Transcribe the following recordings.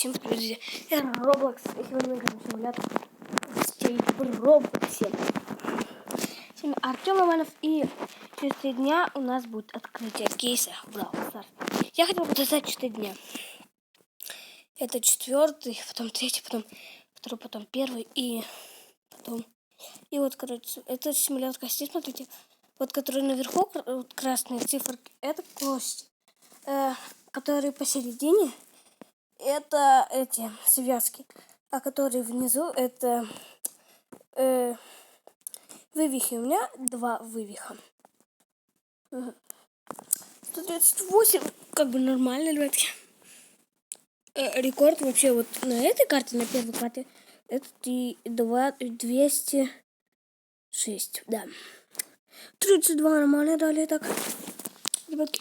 Всем привет, друзья. Я Roblox. И сегодня мы играем симулятор гостей в Роблоксе. Сегодня Артем Иванов. И через три дня у нас будет открытие кейса Brawl Stars. Я хотел показать четыре дня. Это четвертый, потом третий, потом второй, потом первый и потом... И вот, короче, это симулятор костей, смотрите. Вот, который наверху, вот, красные цифры, это кость, э, который посередине это эти связки, а которые внизу это э, вывихи. У меня два вывиха. 138, как бы нормально, ребятки. Э, рекорд вообще вот на этой карте, на первой карте, это 2, 206, да. 32 нормально дали так. Ребятки,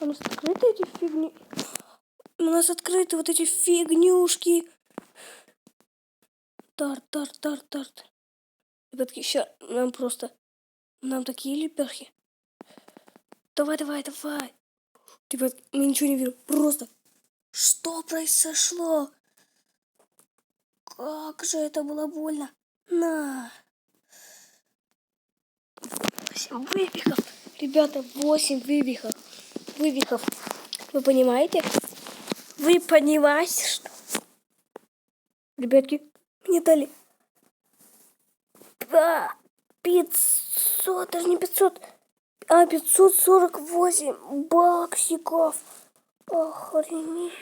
у нас открыты эти фигни. У нас открыты вот эти фигнюшки. Тарт, тарт, тарт, тарт. Ребятки, сейчас нам просто... Нам такие лепехи. Давай, давай, давай. Ребят, мы ничего не видим. Просто... Что произошло? Как же это было больно. На. Восемь вывихов. Ребята, восемь вывихов. Вывихов. Вы понимаете? Вы понимаете, что... Ребятки, мне дали... Да, 500, даже не 500, а 548 баксиков. Охренеть.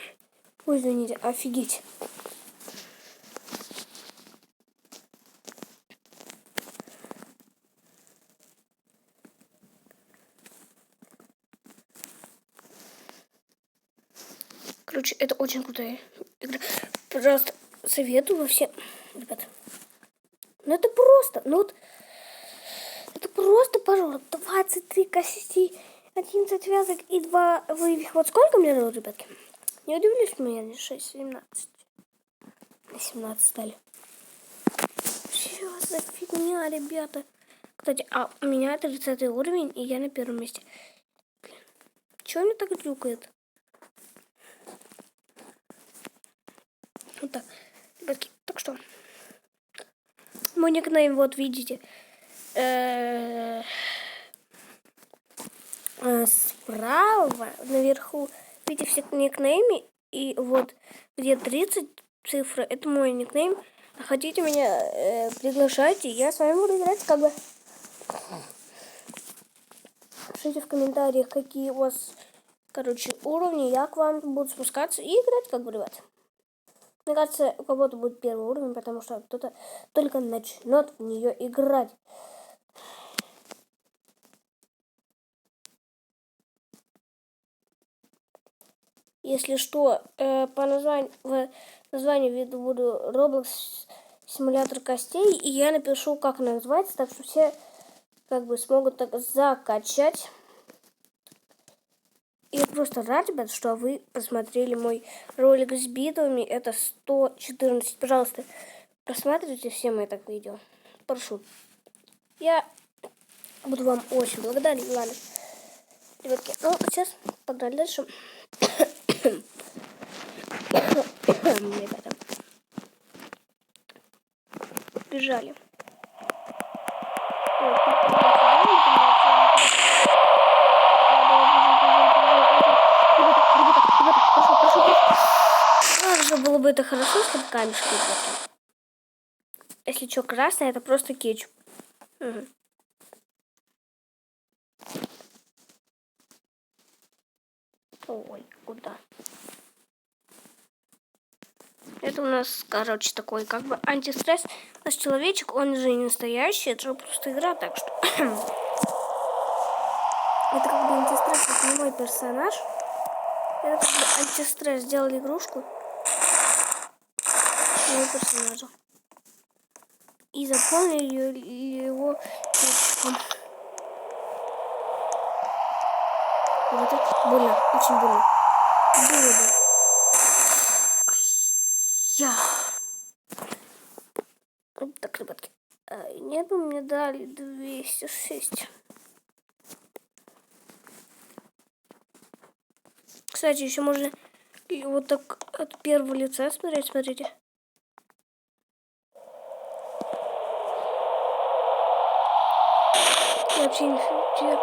Ой, извините, офигеть. Короче, это очень крутая игра. Пожалуйста, советую всем, ребят. Ну это просто, ну вот, это просто, пожалуйста, 23 кости, 11 связок и 2 вывих. Вот сколько мне надо, ребятки? Не удивлюсь, что меня не 6, 17. На 17 стали. Что за фигня, ребята? Кстати, а у меня 30 уровень, и я на первом месте. Блин, чего мне так глюкает? Вот так. Ребятки, так что. Мой никнейм, вот видите. Э, э, справа, наверху, видите все никнеймы. И вот где 30 цифры, это мой никнейм. А хотите меня э, приглашайте, я с вами буду играть, как бы. Пишите в комментариях, какие у вас, короче, уровни. Я к вам буду спускаться и играть, как бы, ребят. Мне кажется, у кого-то будет первый уровень, потому что кто-то только начнет в нее играть. Если что, э, по названию, в названии виду буду Roblox симулятор костей, и я напишу, как назвать, так что все как бы смогут так закачать. Просто рад, ребят, что вы посмотрели мой ролик с битвами. Это 114. Пожалуйста, просматривайте все мои так видео. Прошу. Я буду вам очень благодарен. Ладно. Ребятки, ну, а сейчас погнали дальше. Ребята. Бежали. Это хорошо, чтобы камешки. Если что, красное, это просто кетчуп. Ой, куда? Это у нас, короче, такой как бы антистресс. Наш человечек, он же не настоящий, это же просто игра, так что... это как бы антистресс, это не мой персонаж. Это как бы антистресс. Сделали игрушку моего персонажа. И заполнили его кетчупом. Вот это больно, очень больно. Больно. Я. Так, ребятки. Небо мне дали 206. Кстати, еще можно вот так от первого лица смотреть, смотрите. Вообще ничего,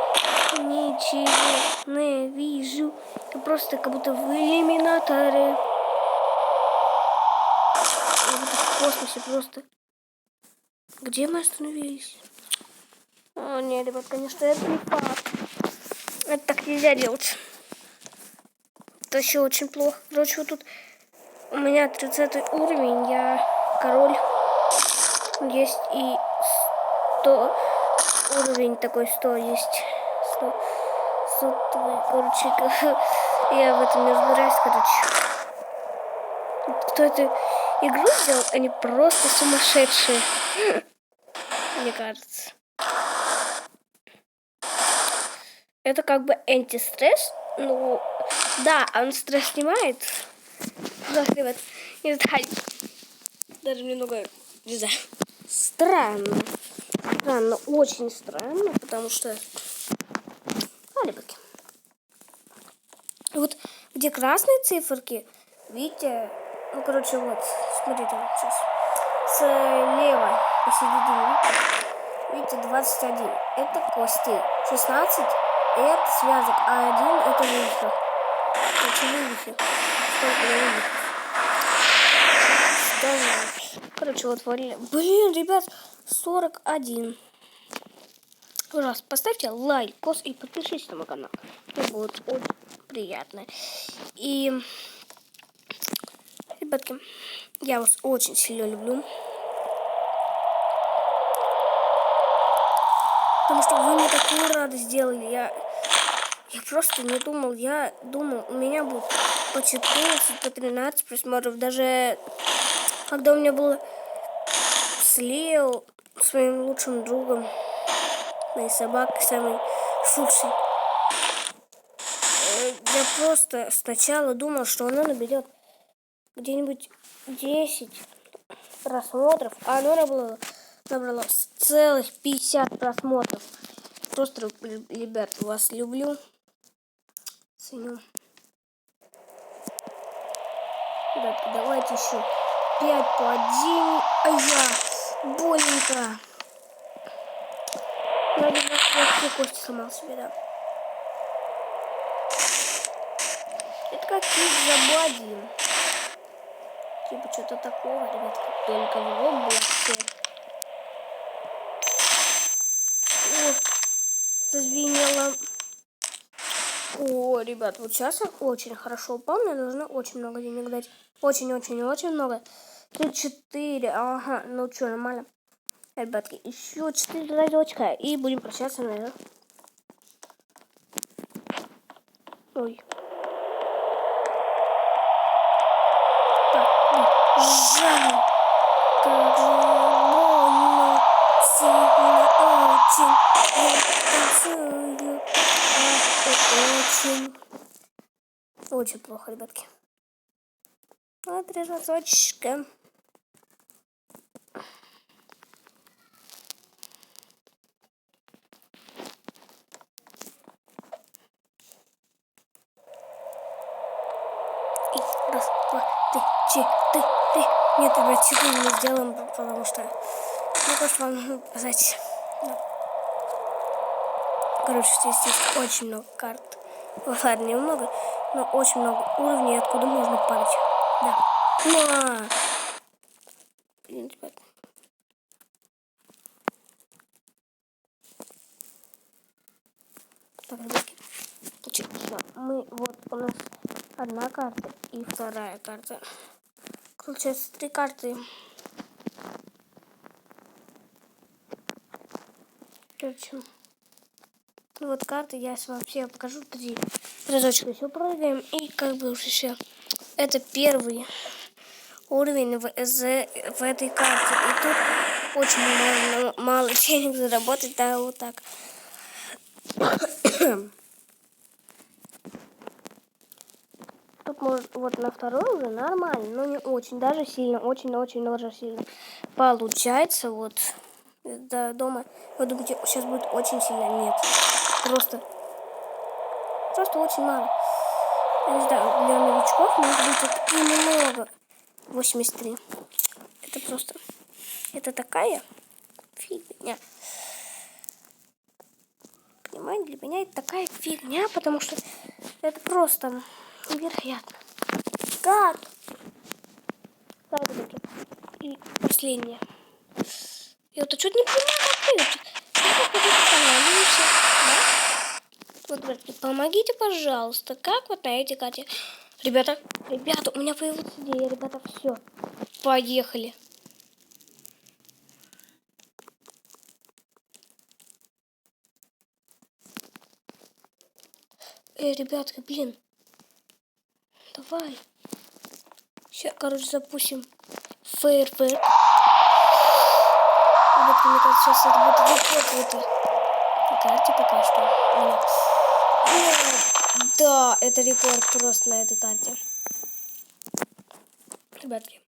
ничего не вижу. Я просто как будто в иллюминаторе. В космосе просто. Где мы остановились? О, нет, ребят, конечно, это не факт. Это так нельзя делать. Это еще очень плохо. Короче, вот тут у меня 30 уровень, я король. Есть и 100 уровень такой 100 есть. 100, 100 короче, я в этом не разбираюсь, короче. Кто эту игру сделал, они просто сумасшедшие. Мне кажется. Это как бы антистресс. Ну, да, он стресс снимает. Да, ребят, не знаю. Даже немного, не знаю, странно. Странно, очень странно, потому что... А, ребятки. Вот где красные циферки, видите, ну, короче, вот, смотрите, сейчас. Слева посередине, видите, видите, 21. Это кости. 16 это связок, а один это вывихи. Короче, вывихи. Короче, вот. Блин, ребят, 41. Пожалуйста, поставьте лайк, кос и подпишитесь на мой канал. Мне будет очень приятно. И, ребятки, я вас очень сильно люблю. Потому что вы мне такую радость сделали. Я я просто не думал, я думал, у меня будет по 14, по 13 просмотров. Даже когда у меня было с Лео, своим лучшим другом, моей собакой, самой худшей. Э, я просто сначала думал, что она наберет где-нибудь 10 просмотров, а оно набрало, набрало целых 50 просмотров. Просто, ребят, вас люблю ценю. Ребятки, давайте еще 5 по 1. А я боленько. Я раз все кости сломал себе, да. Это как кик забладим. Типа что-то такого, ребятки. Только в области. О, зазвенело. О, ребят, вот сейчас я очень хорошо упал. Мне нужно очень много денег дать. Очень-очень-очень много. 34. Ага, ну что, нормально. Ребятки, еще 4 разочка. И будем прощаться, наверное. Ой. Очень, очень плохо, ребятки. Вот три разочка. И раз, два, три, четыре. Четыре не сделаем, потому что... Ну, просто вам показать. Короче, здесь есть очень много карт. Ну, ладно, немного, но очень много уровней, откуда можно падать. Да. Ну, а... Блин, ребят. Так, ребятки. Мы, вот у нас одна карта и вторая карта. Получается, три карты. Короче. Вот карты я вообще покажу три разочка еще прыгаем. И как бы уже еще это первый уровень в, в этой карте. И тут очень мало, мало денег заработать, да, вот так. Тут может вот на второй уже нормально, но не очень, даже сильно, очень-очень даже сильно получается вот до дома. Вы думаете, сейчас будет очень сильно? Нет. Просто. Просто очень мало. Не знаю, для новичков может быть это немного. 83. Это просто... Это такая фигня. Понимаете, для меня это такая фигня, потому что это просто невероятно. Как? Ладно. И последнее. Я вот чуть не понимаю, как да? Вот, братки, помогите, пожалуйста. Как вот на эти карте? Ребята, ребята, у меня появилась идея, ребята, все. Поехали. Эй, ребятки, блин. Давай. Сейчас, короче, запустим фейерверк. Ребятки, мне кажется, сейчас это будет рекорд в этой карте пока что. Нет. Да, это рекорд просто на этой карте. Ребятки.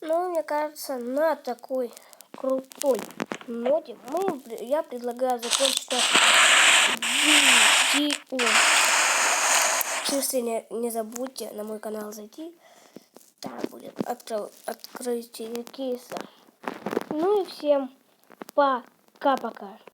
Ну, мне кажется, на такой крутой ноте мы, я предлагаю закончить видео. Честно, не, не забудьте на мой канал зайти. Там будет откры, открытие кейса. Ну и всем пока-пока.